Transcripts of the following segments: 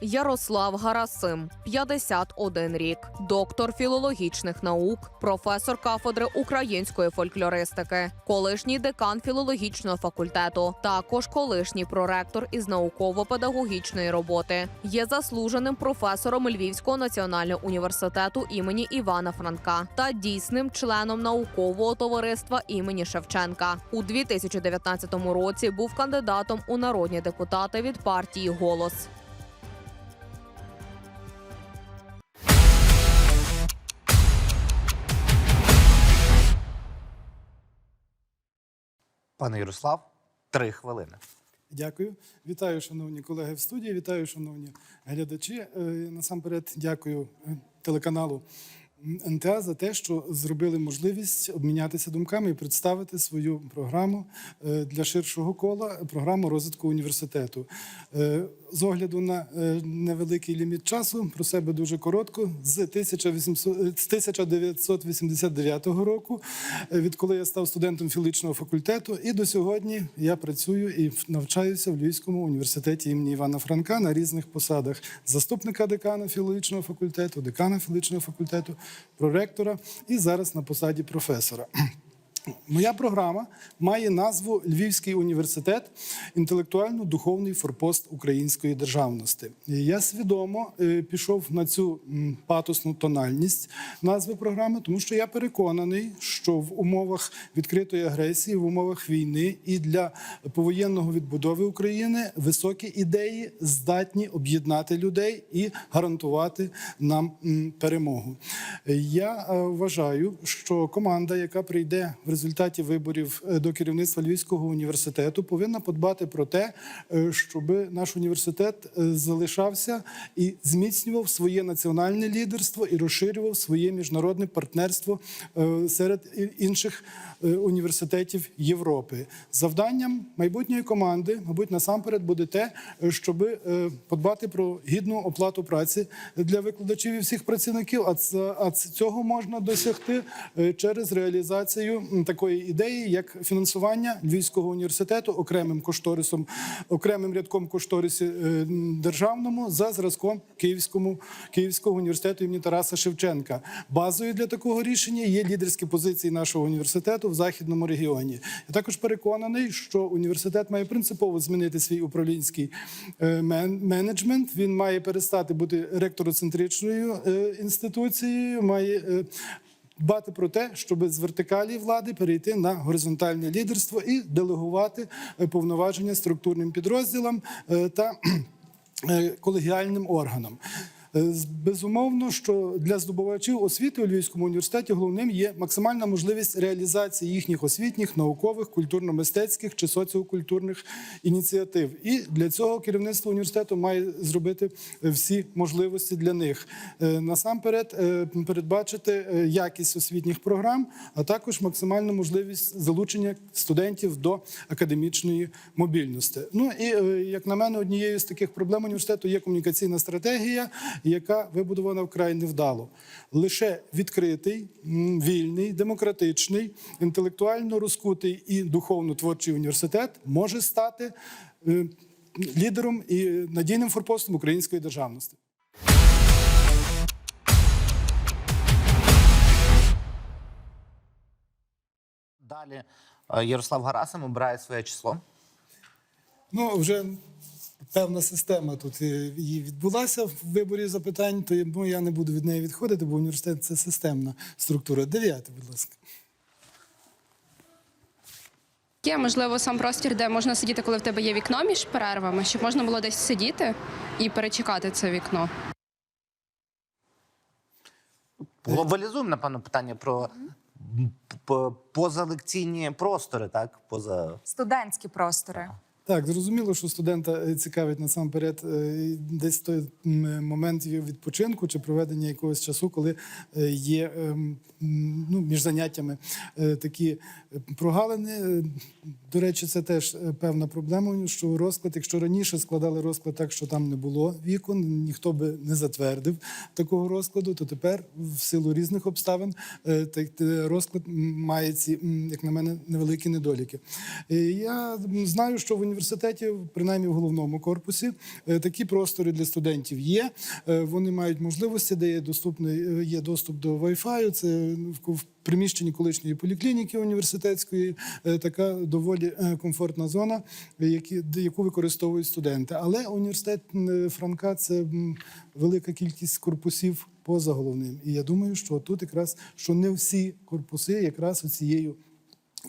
Ярослав Гарасим, 51 рік, доктор філологічних наук, професор кафедри української фольклористики, колишній декан філологічного факультету, також колишній проректор із науково-педагогічної роботи. Є заслуженим професором Львівського національного університету імені Івана Франка та дійсним членом наукового товариства імені Шевченка. У 2019 році був кандидатом у народні депутати від партії Голос. Пане Ярослав, три хвилини. Дякую. Вітаю, шановні колеги в студії. Вітаю, шановні глядачі. Е, Насамперед, дякую е, телеканалу НТА за те, що зробили можливість обмінятися думками і представити свою програму е, для ширшого кола, програму розвитку університету. З огляду на е, невеликий ліміт часу про себе дуже коротко. З 1800 е, 1989 року, е, відколи я став студентом філологічного факультету, і до сьогодні я працюю і навчаюся в Львівському університеті імені Івана Франка на різних посадах заступника декана філологічного факультету, декана філологічного факультету, проректора і зараз на посаді професора. Моя програма має назву Львівський університет інтелектуально-духовний форпост української державності. Я свідомо е, пішов на цю патосну тональність назви програми, тому що я переконаний, що в умовах відкритої агресії, в умовах війни і для повоєнного відбудови України високі ідеї здатні об'єднати людей і гарантувати нам перемогу. Я е, вважаю, що команда, яка прийде в результаті виборів е, до керівництва Львівського університету, повинна подбати про те, е, щоб наш університет е, залишався і зміцнював своє національне лідерство і розширював своє міжнародне партнерство серед інших університетів Європи. Завданням майбутньої команди, мабуть, насамперед буде те, щоб подбати про гідну оплату праці для викладачів і всіх працівників. А цього можна досягти через реалізацію такої ідеї, як фінансування Львівського університету окремим кошторисом, окремим рядком кошторисі е, державному за зразком Київському Київського університету імені Тараса Шевченка. Базою для такого рішення є лідерські позиції нашого університету в західному регіоні. Я також переконаний, що університет має принципово змінити свій управлінський е, менеджмент. Він має перестати бути ректороцентричною е, інституцією, має дбати про те, щоб з вертикалі влади перейти на горизонтальне лідерство і делегувати е, повноваження структурним підрозділам е, та е, колегіальним органам. Е, Безумовно, що для здобувачів освіти у Львівському університеті головним є максимальна можливість реалізації їхніх освітніх, наукових, культурно-мистецьких чи соціокультурних ініціатив. І для цього керівництво університету має зробити е, всі можливості для них. Е, Насамперед, передбачити якість освітніх програм, а також максимальну можливість залучення студентів до академічної мобільності. Ну і як на мене, однією з таких проблем університету є комунікаційна стратегія, яка вибудована вкрай невдало. Лише відкритий, вільний, демократичний, інтелектуально розкутий і духовно творчий університет може стати е, лідером і надійним форпостом української державності. Далі е, Ярослав Гарасим обирає своє число. Ну, вже певна система тут е, і відбулася в виборі запитань, тому я не буду від неї відходити, бо університет це системна структура. Дев'яте, будь ласка. Є можливо сам простір, де можна сидіти, коли в тебе є вікно між перервами, щоб можна було десь сидіти і перечекати це вікно. Глобалізуємо, напевно, питання про позалекційні простори, так? Поза студентські простори. Так, зрозуміло, що студента е, цікавить насамперед е, десь той момент його відпочинку чи проведення якогось часу, коли е, є ем, ну, між заняттями такі прогалини. До речі, це теж певна проблема, що розклад, якщо раніше складали розклад так, що там не було вікон, ніхто би не затвердив такого розкладу, то тепер в силу різних обставин розклад має ці, як на мене, невеликі недоліки. Я знаю, що в університеті університеті, принаймні в головному корпусі, е, такі простори для студентів є. Е, Вони мають можливості, де є доступний е, є доступ до Wi-Fi. Це в- приміщенні колишньої поліклініки університетської, така доволі комфортна зона, яку використовують студенти. Але університет Франка це велика кількість корпусів поза головним. І я думаю, що тут якраз що не всі корпуси якраз оцією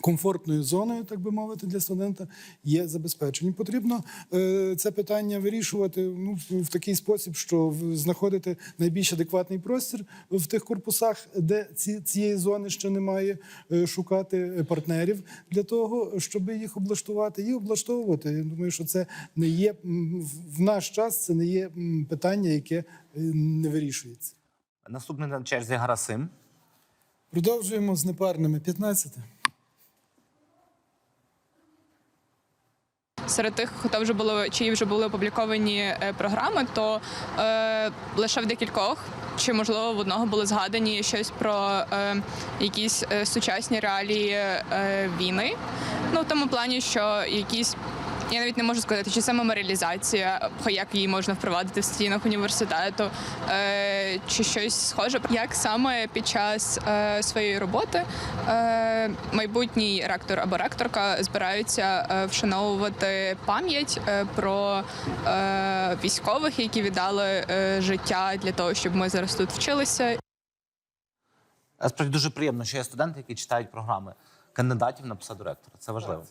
комфортною зоною, так би мовити, для студента є забезпечені. Потрібно е, це питання вирішувати ну, в, такий спосіб, що в- знаходити найбільш адекватний простір в тих корпусах, де ці, цієї зони ще немає, е, шукати партнерів для того, щоб їх облаштувати і облаштовувати. Я думаю, що це не є в- в наш час. Це не є питання, яке е, не вирішується. Наступний на черзі Гарасим. Продовжуємо з непарними 15. Серед тих, хто вже було чиї вже були опубліковані е, програми, то е, лише в декількох чи можливо в одного були згадані щось про е, якісь е, сучасні реалії е, війни. Ну в тому плані, що якісь. Я навіть не можу сказати, чи це меморіалізація, як її можна впровадити в стінах університету, е, чи щось схоже. Як саме під час е, своєї роботи е, майбутній ректор або ректорка збираються е, вшановувати пам'ять е, про е, військових, які віддали е, життя для того, щоб ми зараз тут вчилися. Справді дуже приємно, що є студенти, які читають програми кандидатів на посаду ректора. Це важливо.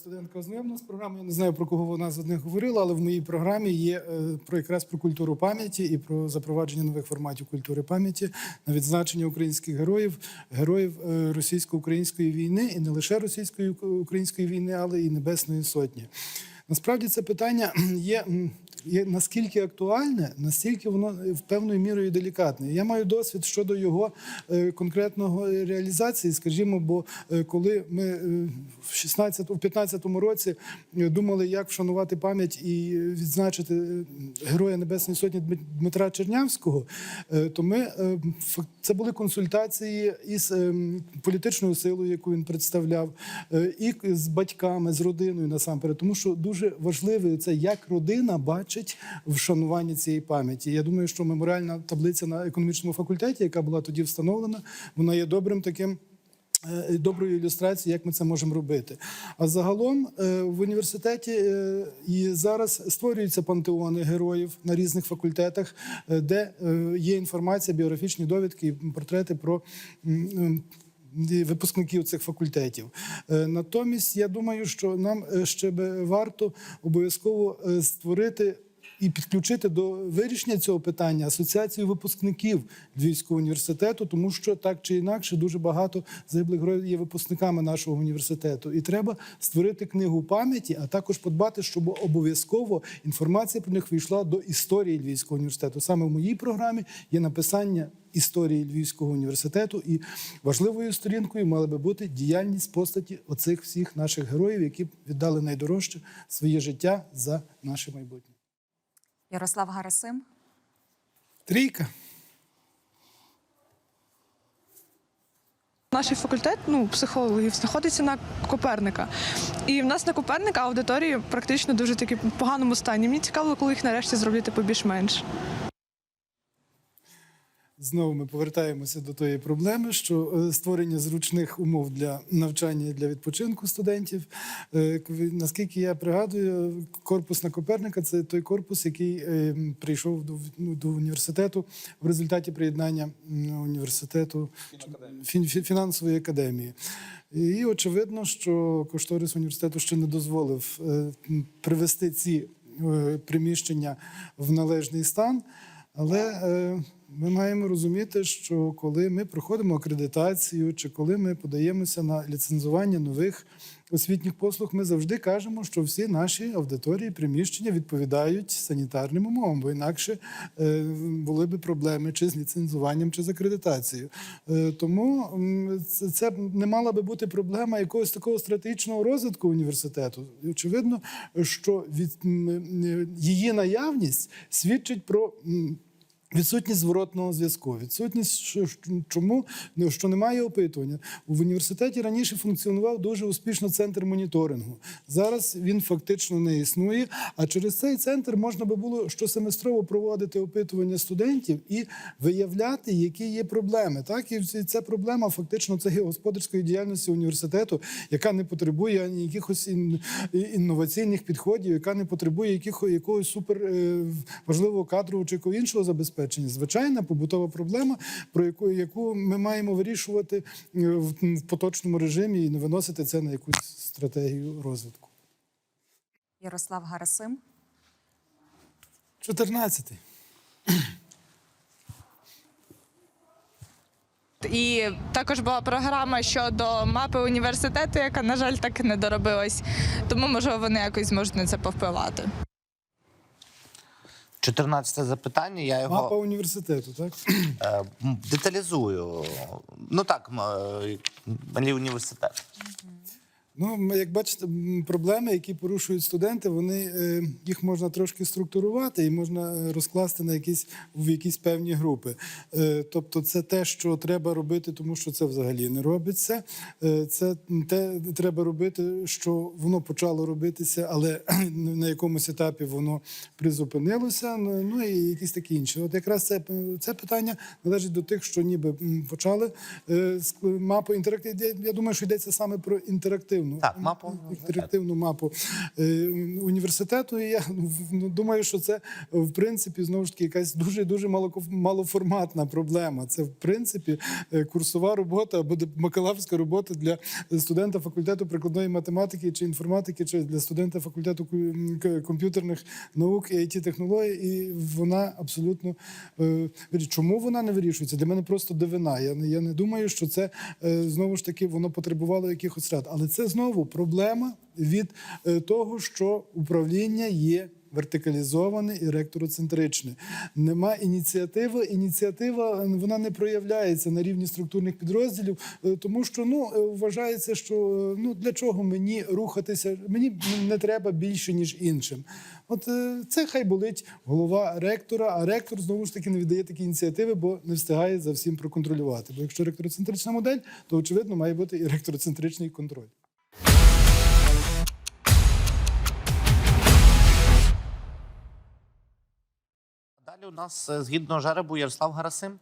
Студентка з програмою. Я не знаю про кого вона з одних говорила, але в моїй програмі є е, про якраз про культуру пам'яті і про запровадження нових форматів культури пам'яті на відзначення українських героїв, героїв е, російсько-української війни, і не лише російської української війни, але і Небесної Сотні. Насправді це питання є. Є наскільки актуальне, настільки воно е, в певною мірою делікатне. Я маю досвід щодо його е, конкретного реалізації, скажімо, бо е, коли ми в 16 у 15-му році думали, як вшанувати пам'ять і відзначити Героя Небесної Сотні Дмит- Дмитра Чернявського, то ми це були консультації із політичною силою, яку він представляв, і з батьками, з родиною насамперед, тому що дуже важливо це, як родина бачить вшанування цієї пам'яті. Я думаю, що меморіальна таблиця на економічному факультеті, яка була тоді встановлена, вона є добрим таким. е, Доброю ілюстрацією, як ми це можемо робити. А загалом е, в університеті е, і зараз створюються пантеони героїв на різних факультетах, е, де е, є інформація, біографічні довідки, і портрети про випускників цих факультетів. Е, Натомість я думаю, що нам е, ще би варто обов'язково е, створити. І підключити до вирішення цього питання асоціацію випускників Львівського університету, тому що так чи інакше дуже багато загиблих героїв є випускниками нашого університету. І треба створити книгу пам'яті, а також подбати, щоб обов'язково інформація про них війшла до історії Львівського університету. Саме в моїй програмі є написання історії Львівського університету, і важливою сторінкою мала би бути діяльність постаті оцих всіх наших героїв, які віддали найдорожче своє життя за наше майбутнє. Ярослав Гарасим. Трійка. Наш факультет ну, психологів знаходиться на Коперника. І в нас на Коперника аудиторії практично дуже таки в поганому стані. Мені цікаво, коли їх нарешті зроблять типу більш-менш. Знову ми повертаємося до тої проблеми, що е, створення зручних умов для навчання і для відпочинку студентів. Е, Наскільки я пригадую, корпус на Коперника це той корпус, який е, прийшов до, ну, до університету в результаті приєднання університету фін- фі- фінансової академії. І очевидно, що кошторис університету ще не дозволив привести ці приміщення в належний стан. Але ми маємо розуміти, що коли ми проходимо акредитацію, чи коли ми подаємося на ліцензування нових освітніх послуг, ми завжди кажемо, що всі наші аудиторії, приміщення відповідають санітарним умовам, бо інакше е, були б проблеми чи з ліцензуванням, чи з акредитацією. Е, тому це, не мала би бути проблема якогось такого стратегічного розвитку університету. Очевидно, що від її наявність свідчить про. Відсутність зворотного зв'язку, відсутність що- чому Ну, що немає опитування. В університеті раніше функціонував дуже успішно центр моніторингу. Зараз він фактично не існує. А через цей центр можна би було щосеместрово проводити опитування студентів і виявляти, які є проблеми. Так і ця проблема фактично це господарської діяльності університету, яка не потребує ані якихось ін- інноваційних підходів, яка не потребує яких, якогось супер е, важливого кадрового чи іншого забезпечення. Звичайна побутова проблема, про яку, яку ми маємо вирішувати е, в, в поточному режимі і не виносити це на якусь стратегію розвитку. Ярослав Гарасим. 14. І також була програма щодо мапи університету, яка, на жаль, так і не доробилась. Тому, можливо, вони якось зможуть на це повпливати. 14 запитання. Я його Мапа університету, так? е, деталізую. Ну так, мені е, малі університет. Ну, як бачите, проблеми, які порушують студенти, вони е, їх можна трошки структурувати і можна е, розкласти на якісь в якісь певні групи. Е, Тобто, це те, що треба робити, тому що це взагалі не робиться. Це те треба робити, що воно почало робитися, але на якомусь етапі воно призупинилося. Ну ну і якісь такі інші. От якраз це, це питання належить до тих, що ніби почали мапу інтерактив. Я думаю, що йдеться саме про інтерактивну Так, мапу інтерактивну мапу е, університету. І я ну, думаю, що це в принципі знову ж таки якась дуже дуже малоформатна проблема. Це в принципі е, курсова робота або бакалаврська робота для студента факультету прикладної математики чи інформатики, чи для студента факультету комп'ютерних наук і it технологій, і вона абсолютно е, чому вона не вирішується? Для мене просто дивина. Я не я не думаю, що це знову ж таки воно потребувало якихось рад. Але це знову проблема від е, того, що управління є. Вертикалізоване і ректороцентричне. Нема ініціативи. Ініціатива е, вона не проявляється на рівні структурних підрозділів, е, тому що ну вважається, що ну для чого мені рухатися? Мені не треба більше ніж іншим. От це хай болить голова ректора, а ректор знову ж таки не віддає такі ініціативи, бо не встигає за всім проконтролювати. Бо якщо ректороцентрична модель, то очевидно має бути і ректороцентричний контроль. У нас е, згідно жеребу Ярослав Гарасим.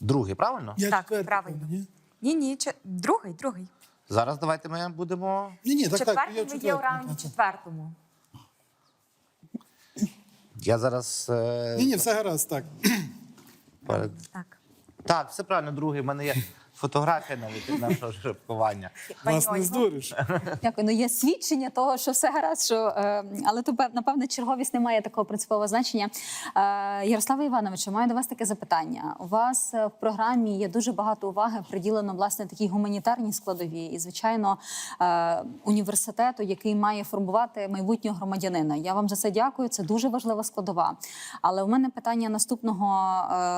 Другий, правильно? Я Так, четвертий, правильно. ні? Ні, ні, че- другий, другий. Зараз давайте ми будемо. Ні, ні, так, так. Четвертий Я ви є у раунді четвертому. Я зараз е, Ні, ні, все гаразд, так. перед. Так. Так, все правильно, другий. У мене є фотографія навіть від нашого жеребкування. Пані Вас не здуриш. Дякую. Ну є свідчення того, що все гаразд, що е, але то пев- напевне черговість не має такого принципового значення. Е, Ярославе Івановичу, маю до вас таке запитання. У вас е, в програмі є дуже багато уваги приділено власне такій гуманітарній складові, і звичайно університету, який має формувати майбутнього громадянина. Я вам за це дякую. Це дуже важлива складова. Але у мене питання наступного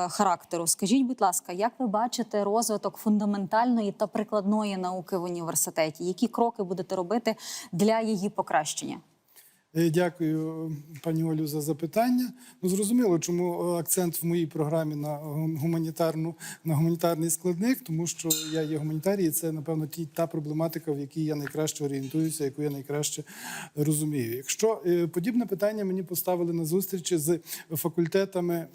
характеру. Скажіть, будь ласка, як ви бачите розвиток фундаментальної та прикладної науки в університеті? Які кроки будете робити для її покращення? Е, Дякую, пані Олю, за запитання. Ну зрозуміло, чому е, акцент в моїй програмі на гуманітарну на гуманітарний складник, тому що я є гуманітарій, і це напевно ті та проблематика, в якій я найкраще орієнтуюся, яку я найкраще розумію. Якщо е, подібне питання мені поставили на зустрічі з факультетами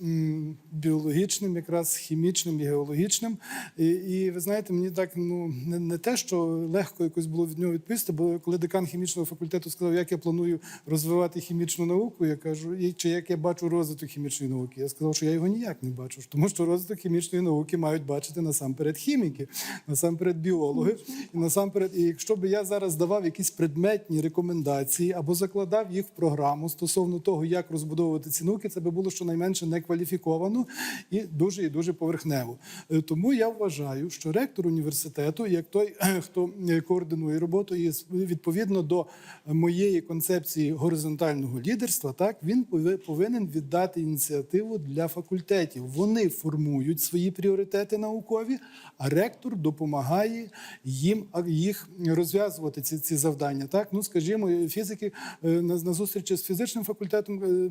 біологічним, якраз хімічним і геологічним, і, і ви знаєте, мені так ну не, не те, що легко якось було від нього відповісти, бо коли декан хімічного факультету сказав, як я планую розвивати хімічну науку, я кажу, «І чи як я бачу розвиток хімічної науки. Я сказав, що я його ніяк не бачу, тому що розвиток хімічної науки мають бачити насамперед хіміки, насамперед біологи. І насамперед, і якщо б я зараз давав якісь предметні рекомендації або закладав їх в програму стосовно того, як розбудовувати ці науки, це би було щонайменше некваліфіковано і дуже і дуже поверхнево. Е, Тому я вважаю, що ректор університету, як той, хто е, координує роботу, і відповідно до моєї концепції горизонтального лідерства, так він повинен віддати ініціативу для факультетів. Вони формують свої пріоритети наукові, а ректор допомагає їм їх розв'язувати ці, ці завдання. Так, ну скажімо, фізики е, на, на зустрічі з фізичним факультетом е,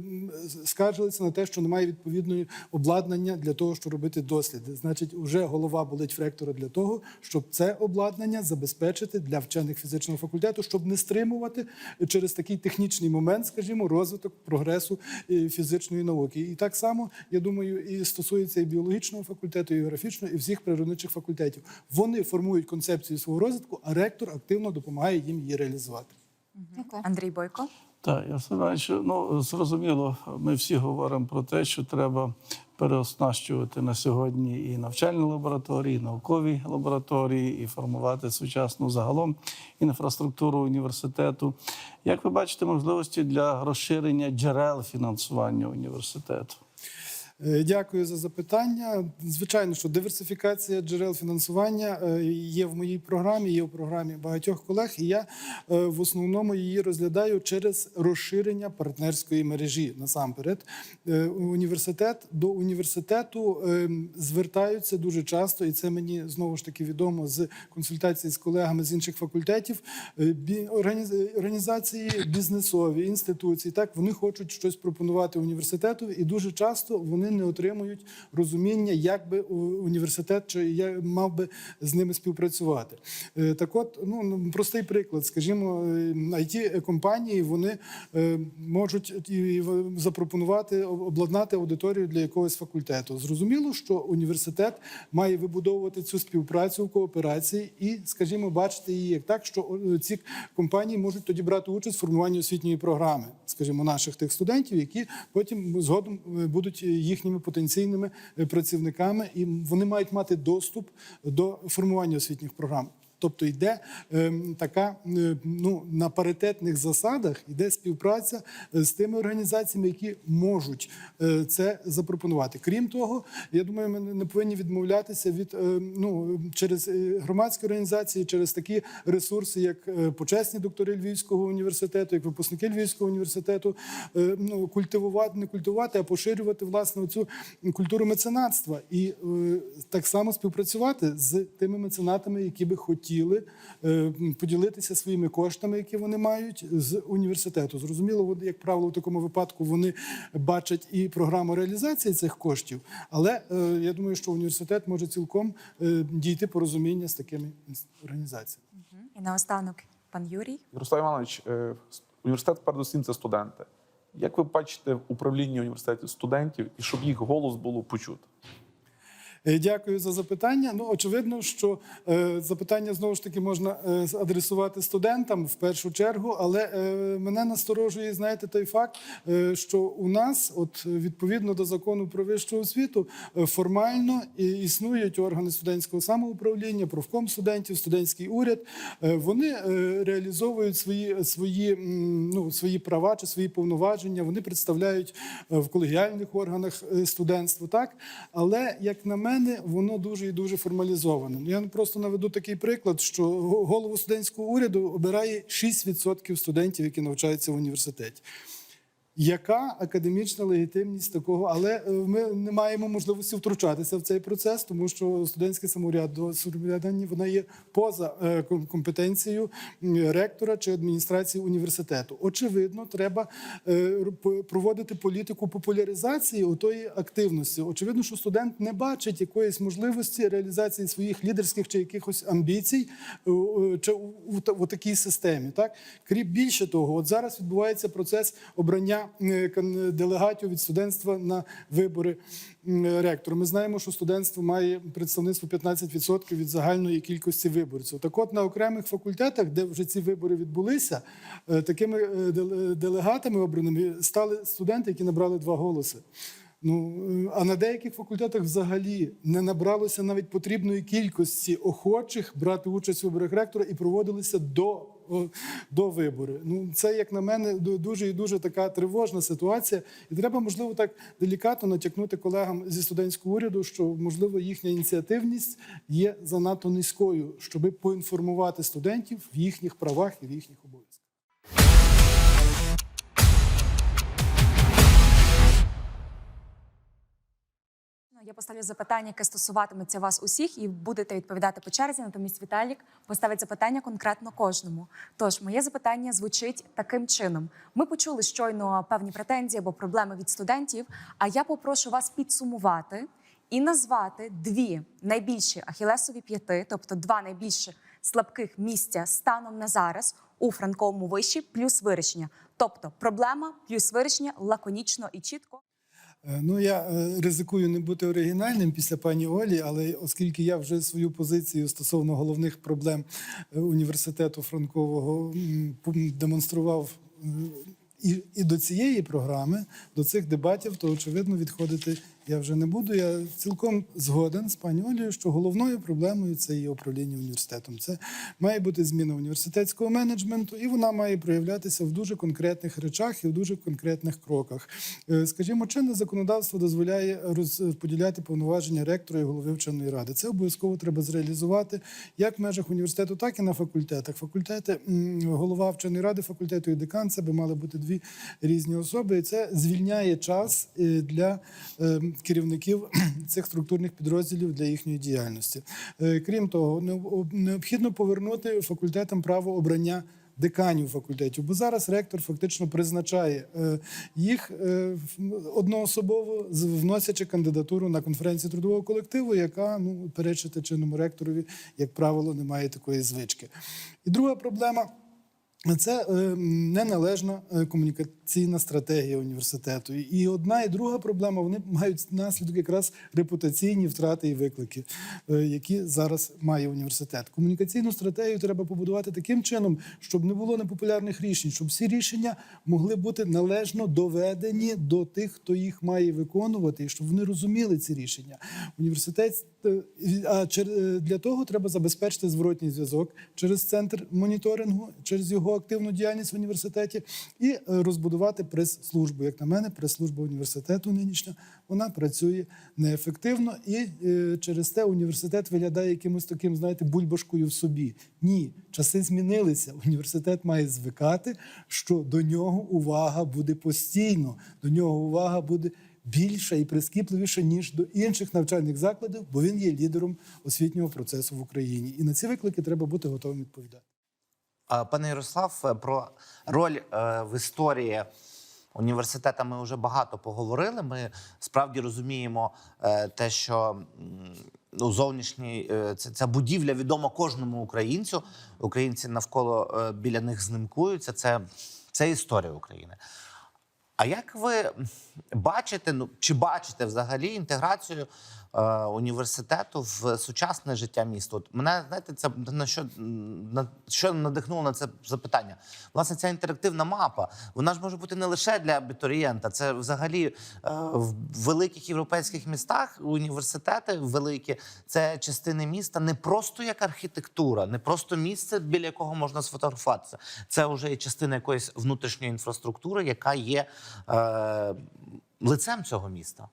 скаржилися на те, що немає відповідної обладнання для того, щоб робити досліди. Значить, вже голова болить в ректора для того, щоб це обладнання забезпечити для вчених фізичного факультету, щоб не стримувати через такий технічний момент, скажімо, розвиток прогресу е, фізичної науки. І так само, я думаю, і стосується і біологічного факультету, і географічного, і всіх природничих факультетів. Вони формують концепцію свого розвитку, а ректор активно допомагає їм її реалізувати. Дякую. Андрій Бойко. Так, я Іванович, ну зрозуміло, ми всі говоримо про те, що треба переоснащувати на сьогодні і навчальні лабораторії, і наукові лабораторії, і формувати сучасну загалом інфраструктуру університету. Як ви бачите можливості для розширення джерел фінансування університету? Е, Дякую за запитання. Звичайно, що диверсифікація джерел фінансування е, є в моїй програмі, є в програмі багатьох колег. І я е, в основному її розглядаю через розширення партнерської мережі. Насамперед, університет до університету е, звертаються дуже часто, і це мені знову ж таки відомо з консультацій з колегами з інших факультетів. Організації бізнесові інституції, так вони хочуть щось пропонувати університету, і дуже часто вони не отримують розуміння, як би університет чи я мав би з ними співпрацювати. Е, Так, от ну ну, простий приклад, скажімо, it компанії вони е, можуть запропонувати обладнати аудиторію для якогось факультету. Зрозуміло, що університет має вибудовувати цю співпрацю в кооперації і, скажімо, бачити її як так, що ці компанії можуть тоді брати участь в формуванні освітньої програми, скажімо, наших тих студентів, які потім згодом е, будуть їхніми потенційними е, працівниками, і вони мають мати доступ до формування освітніх програм. Тобто йде ем, така е, ну на паритетних засадах йде співпраця е, з тими організаціями, які можуть е, це запропонувати. Крім того, я думаю, ми не повинні відмовлятися від е, ну через е, громадські організації, через такі ресурси, як е, почесні доктори Львівського університету, як випускники Львівського університету, е, ну культивувати, не культивувати, а поширювати власне цю культуру меценатства і е, так само співпрацювати з тими меценатами, які би хотіли е, поділитися своїми коштами, які вони мають з університету. Зрозуміло, вони, як правило, в такому випадку вони бачать і програму реалізації цих коштів, але е, я думаю, що університет може цілком е, дійти порозуміння з такими організаціями. І наостанок пан Юрій. Ярослав Іванович, університет передусім це студенти. Як ви бачите в управлінні університетів студентів і щоб їх голос було почуто? Е, Дякую за запитання. Ну, очевидно, що е, запитання знову ж таки можна е, адресувати студентам в першу чергу, але мене насторожує, знаєте, той факт, що у нас, от відповідно до закону про вищу освіту, формально існують органи студентського самоуправління, профком студентів, студентський уряд. Вони реалізовують свої, свої, ну, свої права чи свої повноваження. Вони представляють в колегіальних органах студентство, так але як на мене, воно дуже і дуже формалізоване. Я просто наведу такий приклад, що голову студентського уряду обирає 6% студентів, які навчаються в університеті. Яка академічна легітимність такого, але е, ми не маємо можливості втручатися в цей процес, тому що студентське самовряд- самоврядування воно є поза е, компетенцією ректора чи адміністрації університету. Очевидно, треба е, проводити політику популяризації отої активності. Очевидно, що студент не бачить якоїсь можливості реалізації своїх лідерських чи якихось амбіцій чи у такій системі. Так крім більше того, от зараз відбувається процес обрання е, делегатів від студентства на вибори ректора. Ми знаємо, що студентство має представництво 15% від загальної кількості виборців. Так, от на окремих факультетах, де вже ці вибори відбулися, е, такими е, делегатами обраними стали студенти, які набрали два голоси. Ну е, а на деяких факультетах взагалі не набралося навіть потрібної кількості охочих брати участь у виборах ректора і проводилися до, до вибори. Ну це як на мене ду- дуже і дуже така тривожна ситуація. І треба, можливо, так делікатно натякнути колегам зі студентського уряду, що можливо їхня ініціативність є занадто низькою, щоби поінформувати студентів в їхніх правах і в їхніх обов'язках. Я поставлю запитання, яке стосуватиметься вас усіх, і будете відповідати по черзі. Натомість Віталік поставить запитання конкретно кожному. Тож моє запитання звучить таким чином: ми почули щойно певні претензії або проблеми від студентів. А я попрошу вас підсумувати і назвати дві найбільші ахілесові п'яти, тобто два найбільші слабких місця станом на зараз у франковому виші, плюс вирішення. Тобто проблема плюс вирішення лаконічно і чітко. Е, Ну, я е, ризикую не бути оригінальним після пані Олі, але оскільки я вже свою позицію стосовно головних проблем е, університету Франкового демонстрував і, і до цієї програми, до цих дебатів, то очевидно відходити я вже не буду. Я цілком згоден з пані Олею, що головною проблемою це є управління університетом. Це має бути зміна університетського менеджменту, і вона має проявлятися в дуже конкретних речах і в дуже конкретних кроках. Е, Скажімо, чинне законодавство дозволяє розподіляти повноваження ректора і голови вченої ради. Це обов'язково треба зреалізувати як в межах університету, так і на факультетах. Факультети, голова вченої ради факультету і декан це би мали бути дві різні особи. І це звільняє час е, для е, керівників цих структурних підрозділів для їхньої діяльності. Е, Крім того, необхідно повернути факультетам право обрання. Деканів факультетів, бо зараз ректор фактично призначає е, їх е, одноособово, вносячи кандидатуру на конференцію трудового колективу, яка ну перечити чинному ректорові, як правило, не має такої звички. І друга проблема. Це е, неналежна е, комунікаційна стратегія університету. І одна і друга проблема вони мають наслідок якраз репутаційні втрати і виклики, е, які зараз має університет. Комунікаційну стратегію треба побудувати таким чином, щоб не було непопулярних рішень, щоб всі рішення могли бути належно доведені до тих, хто їх має виконувати, і щоб вони розуміли ці рішення. Університет а чер- е, для того треба забезпечити зворотній зв'язок через центр моніторингу, через його активну діяльність в університеті, і е, розбудувати прес-службу. Як на мене, прес-служба університету нинішня вона працює неефективно, і е, через те університет виглядає якимось таким, знаєте, бульбашкою в собі. Ні, часи змінилися. Університет має звикати, що до нього увага буде постійно, до нього увага буде більша і прискіпливіша, ніж до інших навчальних закладів, бо він є лідером освітнього процесу в Україні. І на ці виклики треба бути готовим відповідати. Пане Ярослав, е, про роль е, в історії університету ми вже багато поговорили. Ми справді розуміємо е, те, що ну, зовнішній це, ця будівля відома кожному українцю. Українці навколо біля них знимкуються. Це, це історія України. А як ви бачите, ну чи бачите взагалі інтеграцію е, університету в сучасне життя міста? От мене знаєте, це на що на що надихнуло на це запитання? Власне, ця інтерактивна мапа, вона ж може бути не лише для абітурієнта, це взагалі е, в великих європейських містах університети великі це частини міста не просто як архітектура, не просто місце, біля якого можна сфотографуватися. Це вже і частина якоїсь внутрішньої інфраструктури, яка є е, лицем цього міста.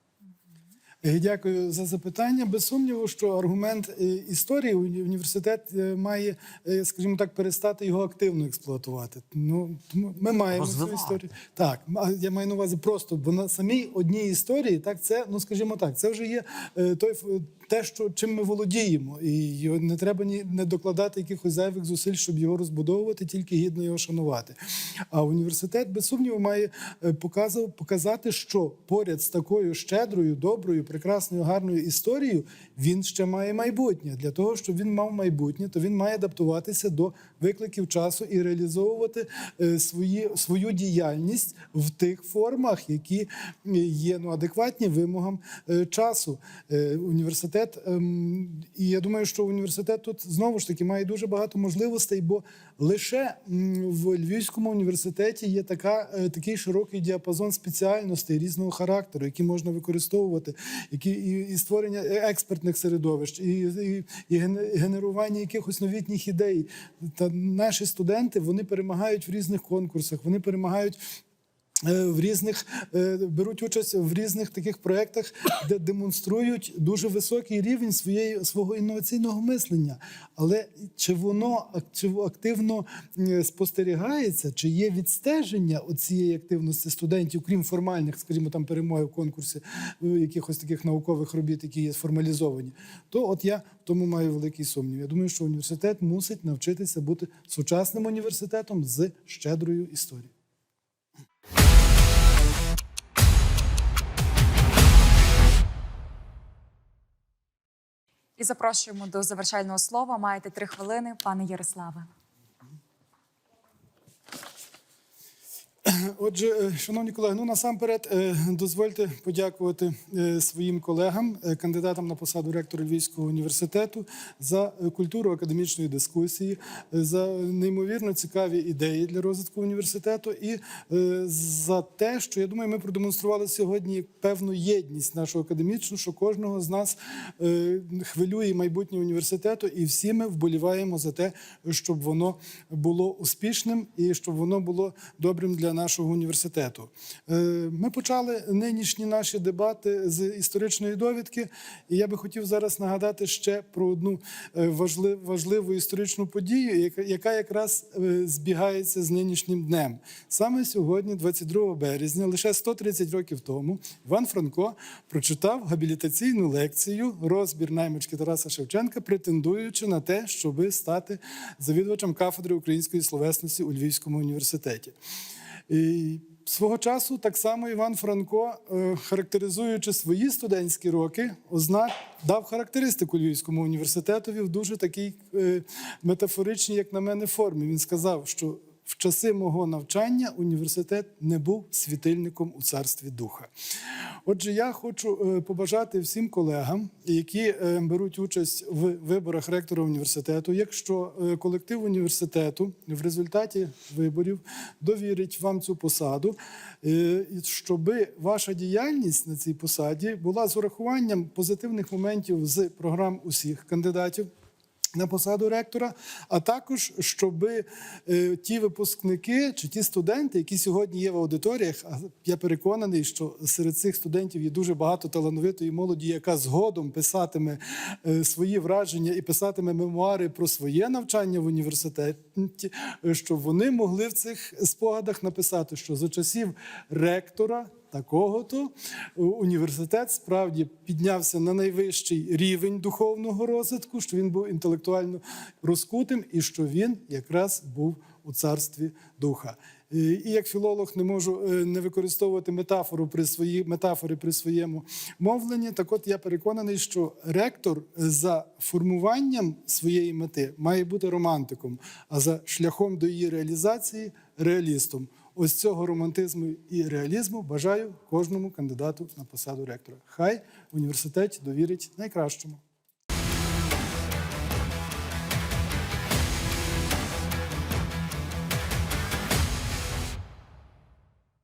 Е, Дякую за запитання. Без сумніву, що аргумент е, історії уні- університет е, має, скажімо так, перестати його активно експлуатувати. Ну ми маємо цю історію. Так, я маю на увазі просто, бо на самій одній історії, так це ну скажімо так, це вже є той те, що чим ми володіємо, і не треба ні не докладати якихось зайвих зусиль, щоб його розбудовувати, тільки гідно його шанувати. А університет без сумніву має е, показав, показати, що поряд з такою щедрою, доброю, прекрасною, гарною історією він ще має майбутнє. Для того, щоб він мав майбутнє, то він має адаптуватися до викликів часу і реалізовувати е, свої, свою діяльність в тих формах, які є ну, адекватні вимогам е, часу. Е, Університет, ем, і я думаю, що університет тут знову ж таки має дуже багато можливостей, бо лише в Львівському університеті є така, е, такий широкий діапазон спеціальностей різного характеру, які можна використовувати, які і, і створення е, експертних середовищ, і, і, і генерування якихось новітніх ідей. Та наші студенти вони перемагають в різних конкурсах, вони перемагають В різних е, беруть участь в різних таких проєктах, де демонструють дуже високий рівень своєї свого інноваційного мислення. Але чи воно чи активно е, спостерігається, чи є відстеження цієї активності студентів, крім формальних, скажімо, там перемоги в конкурсі е, якихось таких наукових робіт, які є сформалізовані, то от я в тому маю великий сумнів. Я думаю, що університет мусить навчитися бути сучасним університетом з щедрою історією. І запрошуємо до завершального слова. Маєте три хвилини, пане Ярославе. Отже, е, шановні колеги, ну насамперед е, дозвольте подякувати е, своїм колегам, кандидатам на посаду ректора Львівського університету за культуру академічної дискусії, за неймовірно цікаві ідеї для розвитку університету і за те, що я думаю, ми продемонстрували сьогодні певну єдність нашу академічну, що кожного з нас хвилює майбутнє університету, і всі ми вболіваємо за те, щоб воно було успішним і щоб воно було добрим для нашого університету. Е, Ми почали нинішні наші дебати з історичної довідки, і я би хотів зараз нагадати ще про одну е, важли- важливу історичну подію, яка- яка якраз е, збігається з нинішнім днем. Саме сьогодні, 22 березня, лише 130 років тому, Іван Франко прочитав габілітаційну лекцію розбір наймички Тараса Шевченка, претендуючи на те, щоби стати завідувачем кафедри української словесності у Львівському університеті. І свого часу так само Іван Франко, е, характеризуючи свої студентські роки, ознак дав характеристику Львівському університетові в дуже такій е, метафоричній, як на мене, формі. Він сказав, що в часи мого навчання університет не був світильником у царстві духа. Отже, я хочу е, побажати всім колегам, які е, беруть участь в виборах ректора університету, якщо е, колектив університету в результаті виборів довірить вам цю посаду, і щоби ваша діяльність на цій посаді була з урахуванням позитивних моментів з програм усіх кандидатів на посаду ректора, а також щоб е, ті випускники чи ті студенти, які сьогодні є в аудиторіях, а я переконаний, що серед цих студентів є дуже багато талановитої молоді, яка згодом писатиме е, свої враження і писатиме мемуари про своє навчання в університеті, е, щоб вони могли в цих спогадах написати, що за часів ректора такого-то е, університет справді піднявся на найвищий рівень духовного розвитку, що він був інтелектуально розкутим і що він якраз був у царстві духа. Е, І як філолог не можу е, не використовувати метафору при свої метафори при своєму мовленні. Так, от я переконаний, що ректор за формуванням своєї мети має бути романтиком, а за шляхом до її реалізації реалістом. Ось цього романтизму і реалізму бажаю кожному кандидату на посаду ректора. Хай університет довірить найкращому.